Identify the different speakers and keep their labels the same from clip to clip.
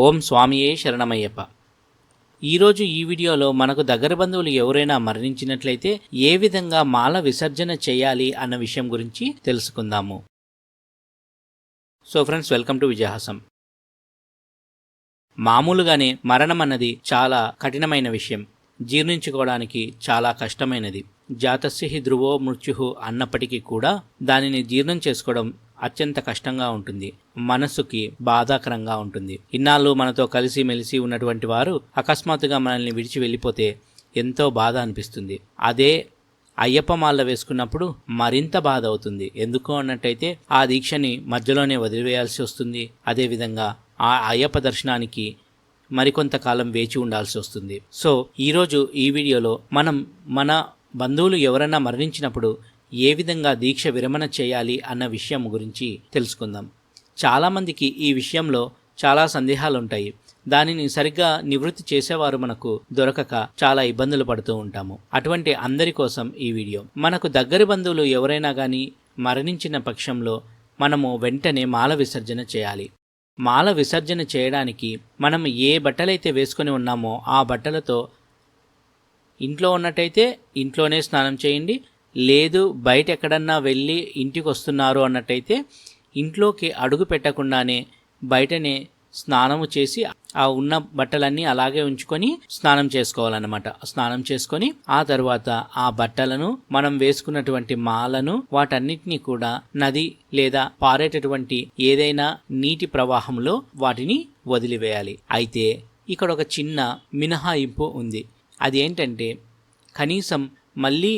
Speaker 1: ఓం స్వామియే శరణమయ్యప్ప. ఈరోజు ఈ వీడియోలో మనకు దగ్గర బంధువులు ఎవరైనా మరణించినట్లయితే ఏ విధంగా మాల విసర్జన చేయాలి అన్న విషయం గురించి తెలుసుకుందాము. So friends welcome to Vijayahasam. మామూలుగానే మరణం అన్నది చాలా కఠినమైన విషయం. జీర్ణించుకోవడానికి చాలా కష్టమైనది. జాతస్య ధ్రువో మృత్యు అన్నప్పటికీ కూడా దానిని జీర్ణం చేసుకోవడం అత్యంత కష్టంగా ఉంటుంది. మనస్సుకి బాధాకరంగా ఉంటుంది. ఇన్నాళ్ళు మనతో కలిసి మెలిసి ఉన్నటువంటి వారు అకస్మాత్తుగా మనల్ని విడిచి వెళ్ళిపోతే ఎంతో బాధ అనిపిస్తుంది. అదే అయ్యప్ప మాల వేసుకున్నప్పుడు మరింత బాధ అవుతుంది. ఎందుకు అన్నట్టయితే ఆ దీక్షని మధ్యలోనే వదిలివేయాల్సి వస్తుంది. అదేవిధంగా ఆ అయ్యప్ప దర్శనానికి మరికొంతకాలం వేచి ఉండాల్సి వస్తుంది. సో ఈరోజు ఈ వీడియోలో మనం మన బంధువులు ఎవరైనా మరణించినప్పుడు ఏ విధంగా దీక్ష విరమణ చేయాలి అన్న విషయం గురించి తెలుసుకుందాం. చాలామందికి ఈ విషయంలో చాలా సందేహాలు ఉంటాయి దానిని సరిగ్గా నివృత్తి చేసేవారు మనకు దొరకక చాలా ఇబ్బందులు పడుతూ ఉంటాము. అటువంటి అందరి కోసం ఈ వీడియో. మనకు దగ్గరి బంధువులు ఎవరైనా కానీ మరణించిన పక్షంలో మనము వెంటనే మాల విసర్జన చేయాలి. మాల విసర్జన చేయడానికి మనం ఏ బట్టలైతే వేసుకొని ఉన్నామో ఆ బట్టలతో ఇంట్లో ఉన్నట్టయితే ఇంట్లోనే స్నానం చేయండి లేదు బయట ఎక్కడన్నా వెళ్ళి ఇంటికి వస్తున్నారు అన్నట్టయితే ఇంట్లోకి అడుగు పెట్టకుండానే బయటనే స్నానము చేసి ఆ ఉన్న బట్టలన్నీ అలాగే ఉంచుకొని స్నానం చేసుకోవాలన్నమాట. స్నానం చేసుకొని ఆ తర్వాత ఆ బట్టలను మనం వేసుకున్నటువంటి మాలను వాటన్నిటినీ కూడా నది లేదా పారేటటువంటి ఏదైనా నీటి ప్రవాహంలో వాటిని వదిలివేయాలి. అయితే ఇక్కడ ఒక చిన్న మినహాయింపు ఉంది. అది ఏంటంటే కనీసం మళ్ళీ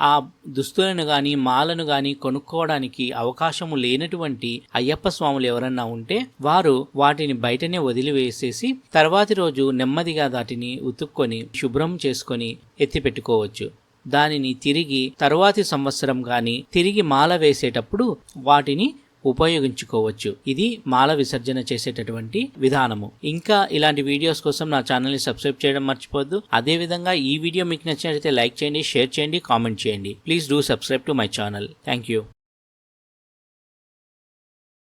Speaker 1: ఆ దుస్తులను కానీ మాలను కానీ కొనుక్కోవడానికి అవకాశము లేనటువంటి అయ్యప్ప స్వాములు ఎవరన్నా ఉంటే వారు వాటిని బయటనే వదిలివేసేసి తర్వాతి రోజు నెమ్మదిగా వాటిని ఉతుక్కొని శుభ్రం చేసుకొని ఎత్తిపెట్టుకోవచ్చు. దానిని తిరిగి తరువాతి సంవత్సరం కానీ తిరిగి మాల వేసేటప్పుడు వాటిని ఉపయోగించుకోవచ్చు. ఇది మాల విసర్జన చేసేటటువంటి విధానము. ఇంకా ఇలాంటి వీడియోస్ కోసం నా ఛానల్ని సబ్స్క్రైబ్ చేయడం మర్చిపోద్దు అదేవిధంగా ఈ వీడియో మీకు నచ్చినట్లయితే లైక్ చేయండి షేర్ చేయండి కామెంట్ చేయండి. Please do subscribe to my channel. Thank you